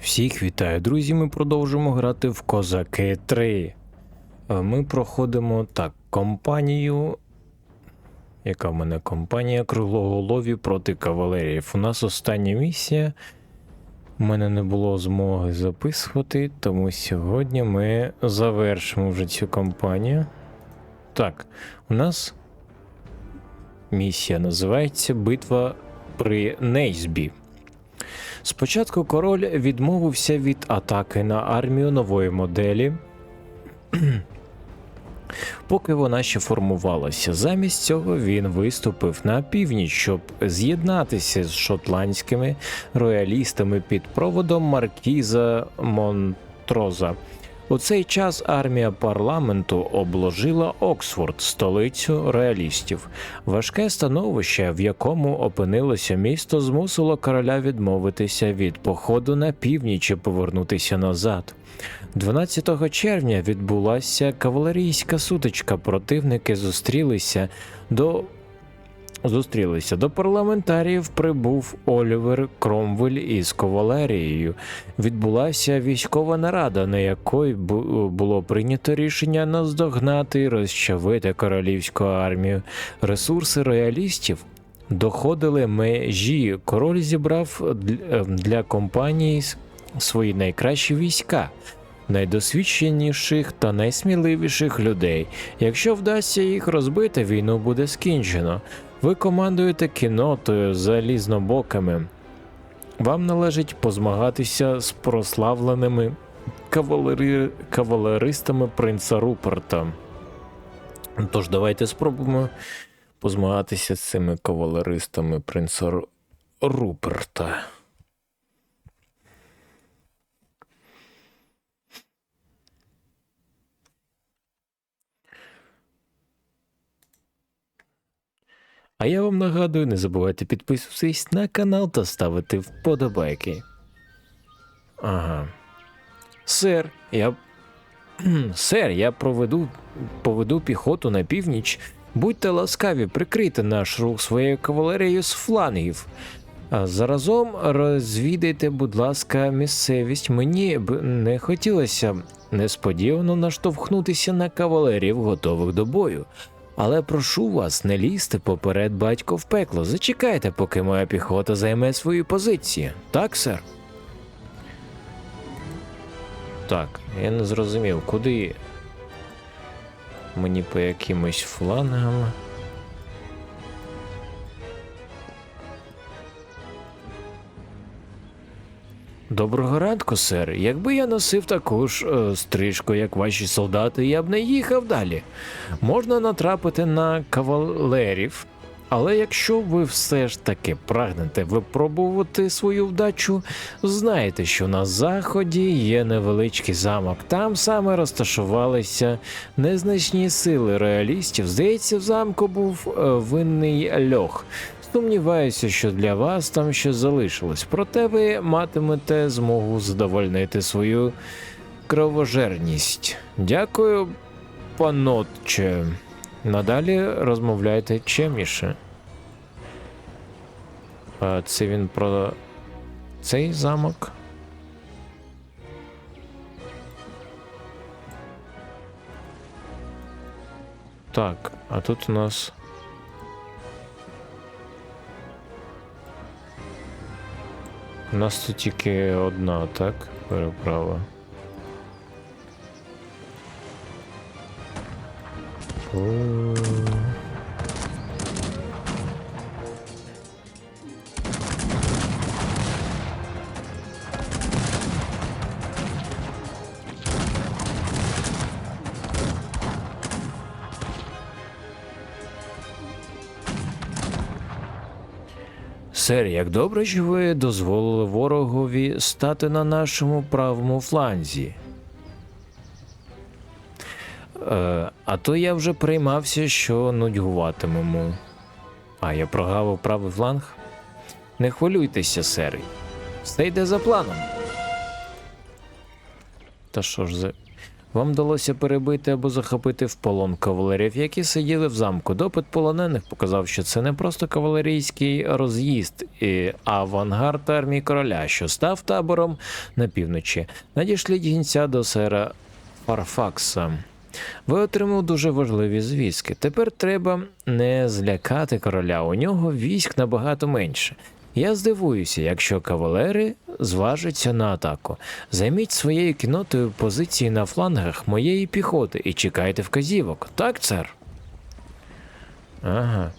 Всіх вітаю, друзі. Ми продовжимо грати в Козаки 3. Е, Ми проходимо так компанію. Яка в мене компанія круглоголові проти кавалерів. У нас остання місія. У мене не було змоги записувати, тому сьогодні ми завершимо вже цю кампанію. Так, у нас місія називається Битва при Нейсбі. Спочатку король відмовився від атаки на армію нової моделі, поки вона ще формувалася. Замість цього він виступив на північ, щоб з'єднатися з шотландськими роялістами під проводом Маркіза Монтроза. У цей час армія парламенту обложила Оксфорд, столицю реалістів. Важке становище, в якому опинилося місто, змусило короля відмовитися від походу на північ і повернутися назад. 12 червня відбулася кавалерійська сутичка. Противники зустрілися до. Зустрілися до парламентаріїв. Прибув Олівер Кромвель із кавалерією. Відбулася військова нарада, на якої було прийнято рішення наздогнати і розчавити королівську армію. Ресурси роялістів доходили межі. Король зібрав для компанії свої найкращі війська. Найдосвідченіших та найсміливіших людей. Якщо вдасться їх розбити, війну буде скінчено. Ви командуєте кінотою залізнобоками. Вам належить позмагатися з прославленими кавалери... кавалеристами принца Руперта. Тож давайте спробуємо позмагатися з цими кавалеристами принца Ру- Руперта. А я вам нагадую, не забувайте підписуватись на канал та ставити вподобайки. Ага. Сер, я. Сер, я проведу поведу піхоту на північ. Будьте ласкаві, прикрийте наш рух своєю кавалерією з флангів. А заразом розвідайте, будь ласка, місцевість. Мені б не хотілося несподівано наштовхнутися на кавалерів, готових до бою. Але прошу вас, не лізьте поперед батько в пекло. Зачекайте, поки моя піхота займе свою позицію. Так, сер? Так, я не зрозумів, куди мені по якимось флангам. Доброго ранку, сер. Якби я носив таку ж е, стрижку, як ваші солдати, я б не їхав далі. Можна натрапити на кавалерів, але якщо ви все ж таки прагнете випробувати свою вдачу, знайте, що на заході є невеличкий замок. Там саме розташувалися незначні сили реалістів. Здається, в замку був е, винний льох. Сумніваюся, що для вас там ще залишилось, проте ви матимете змогу задовольнити свою кровожерність. Дякую, панотче. Надалі розмовляйте чемніше. Це він про цей замок. Так, а тут у нас. У нас тут тільки одна, так? Переправа. О. Сер, як добре, що ви дозволили ворогові стати на нашому правому фланзі. Е, а то я вже приймався, що нудьгуватимемо. А я прогавив правий фланг? Не хвилюйтеся, сер. Все йде за планом. Та що ж за. Вам вдалося перебити або захопити в полон кавалерів, які сиділи в замку. Допит полонених показав, що це не просто кавалерійський роз'їзд, і авангард армії короля, що став табором на півночі. Надішліть гінця до сера Фарфакса. Ви отримали дуже важливі звістки. Тепер треба не злякати короля, у нього військ набагато менше. Я здивуюся, якщо кавалери зважаться на атаку. Займіть своєю кінотою позиції на флангах моєї піхоти і чекайте вказівок. Так, цар? Ага.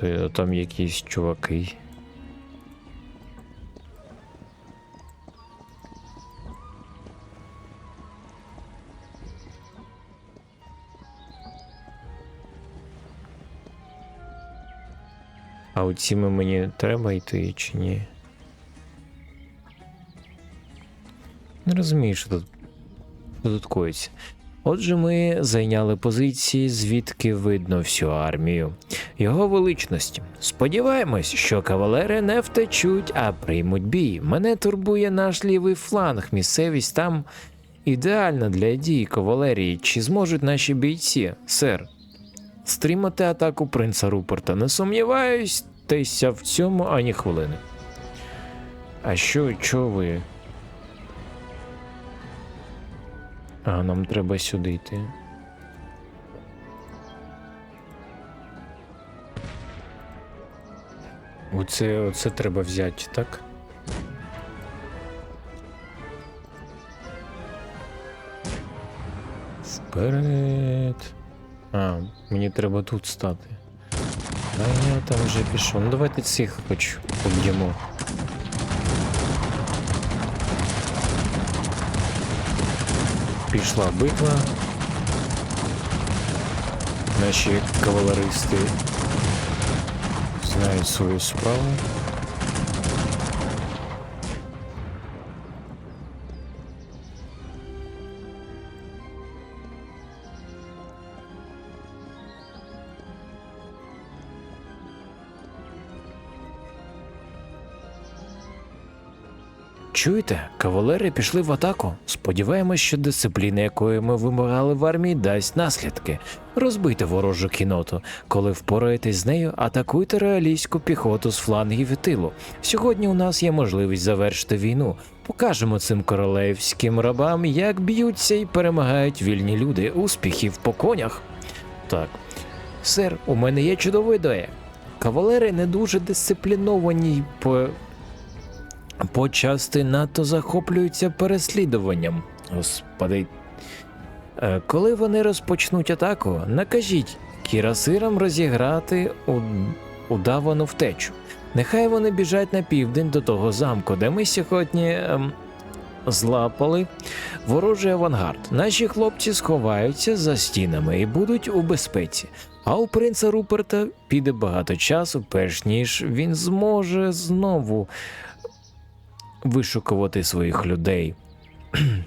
То є- там якісь чуваки. А оціми мені треба йти чи ні? Не розумію, що тут коїться. Отже, ми зайняли позиції, звідки видно всю армію. Його величності. Сподіваємось, що кавалери не втечуть, а приймуть бій. Мене турбує наш лівий фланг. Місцевість там ідеальна для дій кавалерії. Чи зможуть наші бійці, сер, стримати атаку принца Руперта? Не сумніваюсь, тися в цьому ані хвилини. А що, чого ви? А, нам треба сюди йти. Оце, оце треба взяти, так? Вперед. А, мені треба тут стати. А я там вже пішов. Ну давайте цих хоч поб'ємо. Пішла битва. Наші кавалеристи знають свою справу. Чуєте, кавалери пішли в атаку. Сподіваємось, що дисципліна, якої ми вимагали в армії, дасть наслідки. Розбийте ворожу кіноту. Коли впораєтесь з нею, атакуйте реалійську піхоту з флангів і тилу. Сьогодні у нас є можливість завершити війну. Покажемо цим королевським рабам, як б'ються і перемагають вільні люди. Успіхів по конях. Так. Сер, у мене є чудова ідея. Кавалери не дуже дисципліновані по почасти надто захоплюються переслідуванням. Господи. Е, Коли вони розпочнуть атаку, накажіть кірасирам розіграти удавану втечу. Нехай вони біжать на південь до того замку, де ми сьогодні ем, злапали ворожий авангард. Наші хлопці сховаються за стінами і будуть у безпеці. А у принца Руперта піде багато часу, перш ніж він зможе знову вишукувати своїх людей.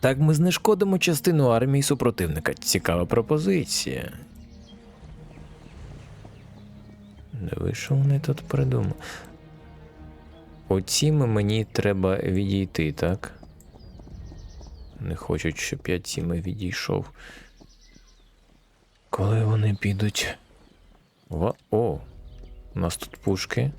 Так ми знешкодимо частину армії супротивника. Цікава пропозиція. Диви, що вони тут придумали. Оціми мені треба відійти, так? Не хочуть, щоб я ціми відійшов. Коли вони підуть. О, о, у нас тут пушки.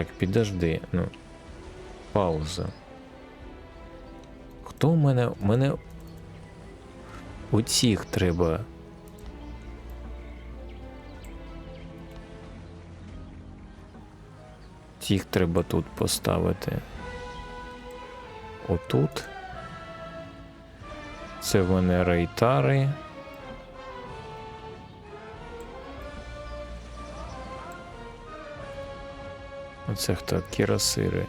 Так, підожди, ну. Пауза. Хто в мене? У мене. У цих треба. Цих треба тут поставити. Отут. Це в мене рейтари. Оце хто? Кірасири.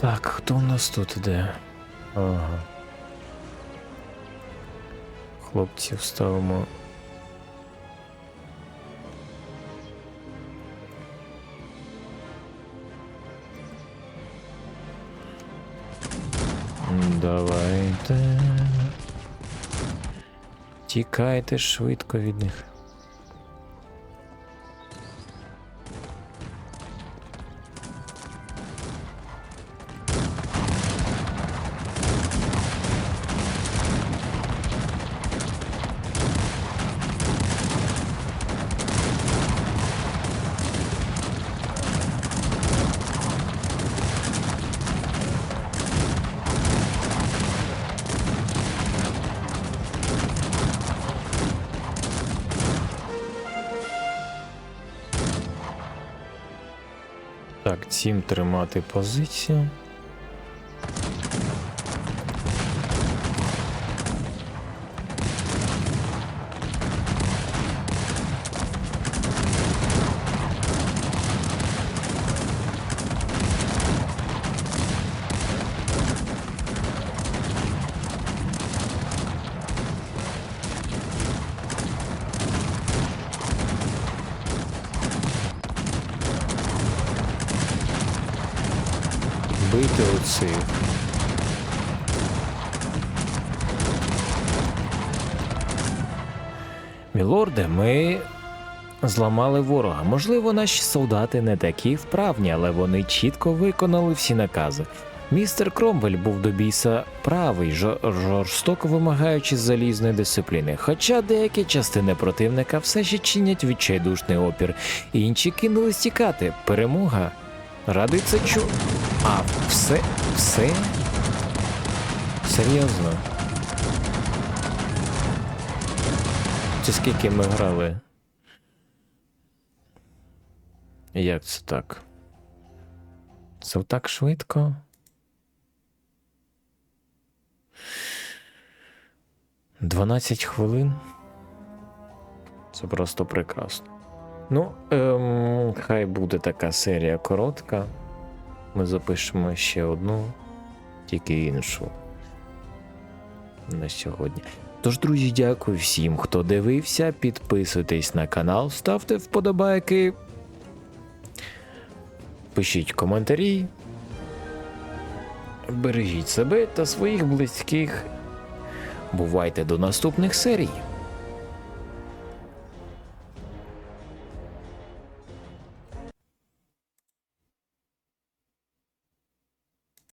Так, хто у нас тут іде? Ага. Хлопців ставимо. М, Давайте. Тікайте швидко від них. Так, цім тримати позицію. Бити оцих. Мілорде, ми зламали ворога. Можливо, наші солдати не такі вправні, але вони чітко виконали всі накази. Містер Кромвель був до біса правий, жорстоко вимагаючи залізної дисципліни. Хоча деякі частини противника все ще чинять відчайдушний опір, інші кинулись тікати. Перемога. Радий це чу. А, все, все? Серйозно? Це скільки ми грали? Як це так? Це так швидко? Дванадцять хвилин? Це просто прекрасно. Ну, ем, хай буде така серія коротка. Ми запишемо ще одну, тільки іншу. На сьогодні. Тож, друзі, дякую всім, хто дивився. Підписуйтесь на канал, ставте вподобайки. Пишіть коментарі. Бережіть себе та своїх близьких. Бувайте до наступних серій.